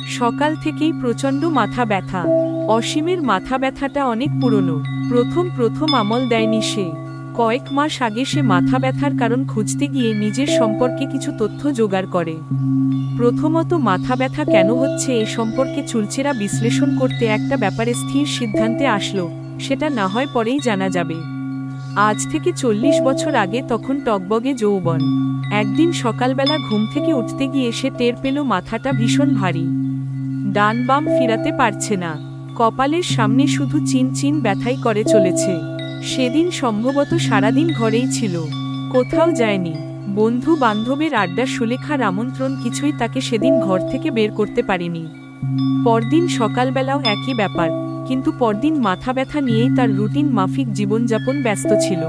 সকাল থেকেই প্রচণ্ড মাথা ব্যথা। অসীমের মাথা ব্যথাটা অনেক পুরনো। প্রথম প্রথম আমল দেয়নি সে। কয়েক মাস আগে সে মাথা ব্যথার কারণ খুঁজতে গিয়ে নিজের সম্পর্কে কিছু তথ্য জোগাড় করে। প্রথমত মাথা ব্যথা কেন হচ্ছে এ সম্পর্কে চুলচেরা বিশ্লেষণ করতে একটা ব্যাপারে স্থির সিদ্ধান্তে আসলো, সেটা না হয় পরেই জানা যাবে। আজ থেকে চল্লিশ বছর আগে তখন টকবগে যৌবন। একদিন সকালবেলা ঘুম থেকে উঠতে গিয়ে সে টের পেল মাথাটা ভীষণ ভারী। ডান বাম ফিরাতে পারছে না। কপালের সামনে শুধু চিন চিন ব্যথাই করে চলেছে। সেদিন সম্ভবত সারাদিন ঘরেই ছিল। কোথাও যায়নি। বন্ধু বান্ধবের আড্ডা সুলেখার আমন্ত্রণ কিছুই তাকে সেদিন ঘর থেকে বের করতে পারেনি। পরদিন সকালবেলাও একই ব্যাপার, কিন্তু পরদিন মাথা ব্যথা নিয়েই তার রুটিন মাফিক জীবনযাপন ব্যস্ত ছিল।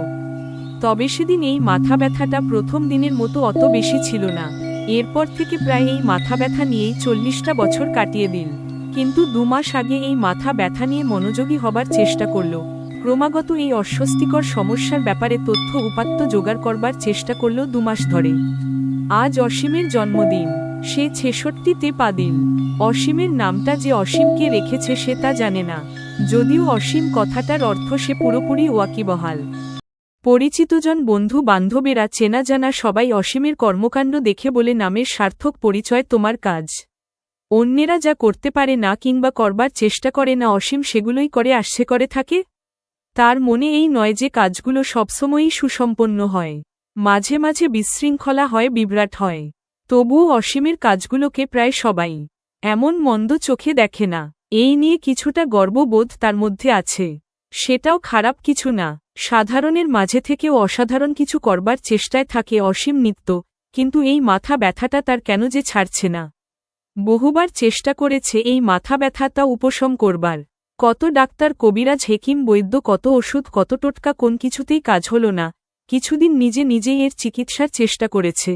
তবে সেদিন এই মাথা ব্যথাটা প্রথম দিনের মতো অত বেশি ছিল না। এরপর থেকে প্রায় এই মাথা ব্যথা নিয়েই চল্লিশটা বছর কাটিয়ে দিল। কিন্তু দু মাস আগে এই মাথা ব্যথা নিয়ে মনোযোগী হবার চেষ্টা করল। ক্রমাগত এই অস্বস্তিকর সমস্যার ব্যাপারে তথ্য উপাত্ত জোগাড় করবার চেষ্টা করল দু মাস ধরে। আজ অসীমের জন্মদিন। সে ছেষট্টিতে পা দিল। অসীমের নামটা যে অসীমকে রেখেছে সে তা জানে না। যদিও অসীম কথাটার অর্থ সে পুরোপুরি ওয়াকিবহাল। পরিচিতজন বন্ধু বান্ধবেরা চেনা জানা সবাই অসীমের কর্মকাণ্ড দেখে বলে, নামের সার্থক পরিচয় তোমার কাজ। অন্যেরা যা করতে পারে না কিংবা করবার চেষ্টা করে না, অসীম সেগুলোই করে আসছে করে থাকে? তার মনে এই নয় যে কাজগুলো সবসময়ই সুসম্পন্ন হয়। মাঝে মাঝে বিশৃঙ্খলা হয়, বিভ্রাট হয়। তবুও অসীমের কাজগুলোকে প্রায় সবাই এমন মন্দ চোখে দেখে না। এই নিয়ে কিছুটা গর্ববোধ তার মধ্যে আছে। সেটাও খারাপ কিছু না। সাধারণের মাঝে থেকেও অসাধারণ কিছু করবার চেষ্টায় থাকে অসীম নিত্য, কিন্তু এই মাথা ব্যথাটা তার কেন যে ছাড়ছে না? বহুবার চেষ্টা করেছে এই মাথা ব্যথাটা উপশম করবার। কত ডাক্তার কবিরাজ হেকিম বৈদ্য কত ওষুধ কত টোটকা কোন কিছুতেই কাজ হল না, কিছুদিন নিজে নিজেই এর চিকিৎসার চেষ্টা করেছে।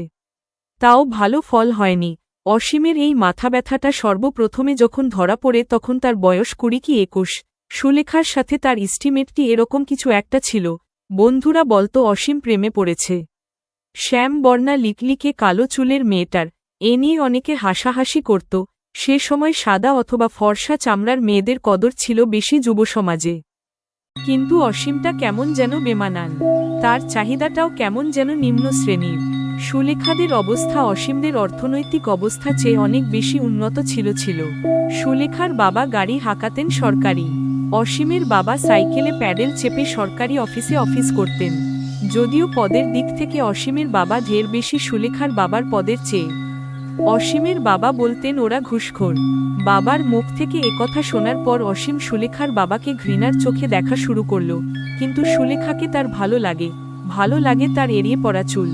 তাও ভালো ফল হয়নি। অসীমের এই মাথা ব্যথাটা সর্বপ্রথমে যখন ধরা পড়ে তখন তার বয়স কুড়ি কি একুশ। সুলেখার সাথে তার ইস্টিমেটটি এরকম কিছু একটা ছিল, বন্ধুরা বলতো অসীম প্রেমে পড়েছে। শ্যাম বর্ণা লিকলিকে কালো চুলের মেয়েটার, এ নিয়ে অনেকে হাসাহাসি করত, সে সময় সাদা অথবা ফর্সা চামড়ার মেয়েদের কদর ছিল বেশি যুব সমাজে। কিন্তু অসীমটা কেমন যেন বেমানান, তার চাহিদাটাও কেমন যেন নিম্ন শ্রেণির। সুলেখাদের অবস্থা অসীমদের অর্থনৈতিক অবস্থা চেয়ে অনেক বেশি উন্নত ছিল ছিল। সুলেখার বাবা গাড়ি হাঁকাতেন সরকারি। অসীমের বাবা সাইকেলে প্যাডেল চেপে সরকারি অফিসে অফিস করতেন। যদিও পদের দিক থেকে অসীমের বাবা ঢের বেশি সুলেখার বাবার পদের চেয়ে। অসীমের বাবা বলতেন, ওরা ঘুষখোর। বাবার মুখ থেকে একথা শোনার পর অসীম সুলেখার বাবাকে ঘৃণার চোখে দেখা শুরু করল। কিন্তু সুলেখাকে তার ভালো লাগে। ভালো লাগে তার এড়িয়ে পড়া চুল।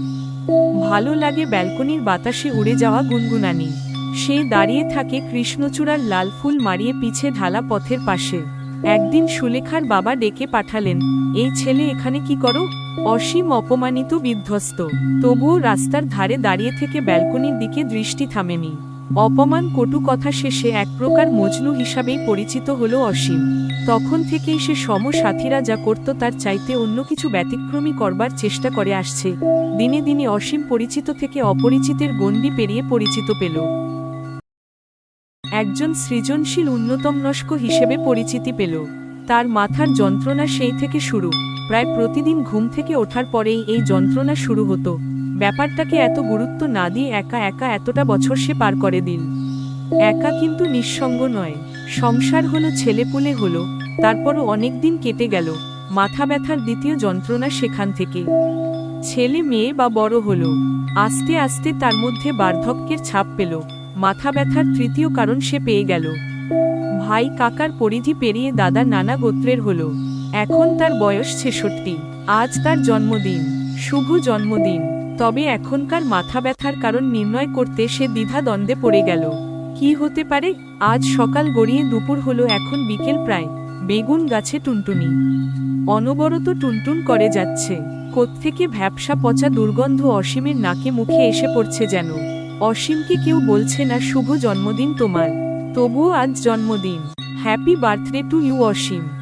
ভালো লাগে ব্যালকনির বাতাসে উড়ে যাওয়া গুনগুনানি। সে দাঁড়িয়ে থাকে কৃষ্ণচূড়ার লাল ফুল মারিয়ে পিছে ঢালা পথের পাশে। একদিন সুলেখার বাবা ডেকে পাঠালেন, এই ছেলে এখানে কি করো? অসীম অপমানিত বিধ্বস্ত। তবুও রাস্তার ধারে দাঁড়িয়ে থেকে ব্যালকনির দিকে দৃষ্টি থামেনি। অপমান কটু কথা শেষে এক প্রকার মজনু হিসাবেই পরিচিত হল অসীম। তখন থেকেই সে সমসাথীরা যা করত তার চাইতে অন্য কিছু ব্যতিক্রমী করবার চেষ্টা করে আসছে। দিনে দিনে অসীম পরিচিত থেকে অপরিচিতের গণ্ডি পেরিয়ে পরিচিত পেল। একজন সৃজনশীল উন্নতম নস্ক হিসেবে পরিচিতি পেল। তার মাথার যন্ত্রণা সেই থেকে শুরু। প্রায় প্রতিদিন ঘুম থেকে ওঠার পরেই এই যন্ত্রণা শুরু হতো। ব্যাপারটাকে এত গুরুত্ব না দিয়ে একা একা এতটা বছর সে পার করে দিন। একা কিন্তু নিঃসঙ্গ নয়। সংসার হলো, ছেলেপুলে হলো, তারপরও অনেক দিন কেটে গেল। মাথা ব্যথার দ্বিতীয় যন্ত্রণা সেখান থেকে। ছেলে মেয়ে বা বড় হলো। আস্তে আস্তে তার মধ্যে বার্ধক্যের ছাপ পেল। মাথা ব্যথার তৃতীয় কারণ সে পেয়ে গেল। ভাই কাকার পরিধি পেরিয়ে দাদা নানা গোত্রের হল। এখন তার বয়স ছেষট্টি। আজ তার জন্মদিন। শুভ জন্মদিন। তবে এখনকার মাথা ব্যথার কারণ নির্ণয় করতে সে দ্বিধা দ্বন্দ্বে পড়ে গেল। কি হতে পারে? আজ সকাল গড়িয়ে দুপুর হলো, এখন বিকেল প্রায়। বেগুন গাছে টুনটুনি। অনবরত টুনটুন করে যাচ্ছে। কোত্থেকে ভ্যাপসা পচা দুর্গন্ধ অসীমের নাকে মুখে এসে পড়ছে যেন। অসীমকে কেউ বলছে না, শুভ জন্মদিন তোমার। তবুও আজ জন্মদিন। Happy birthday to you Asim.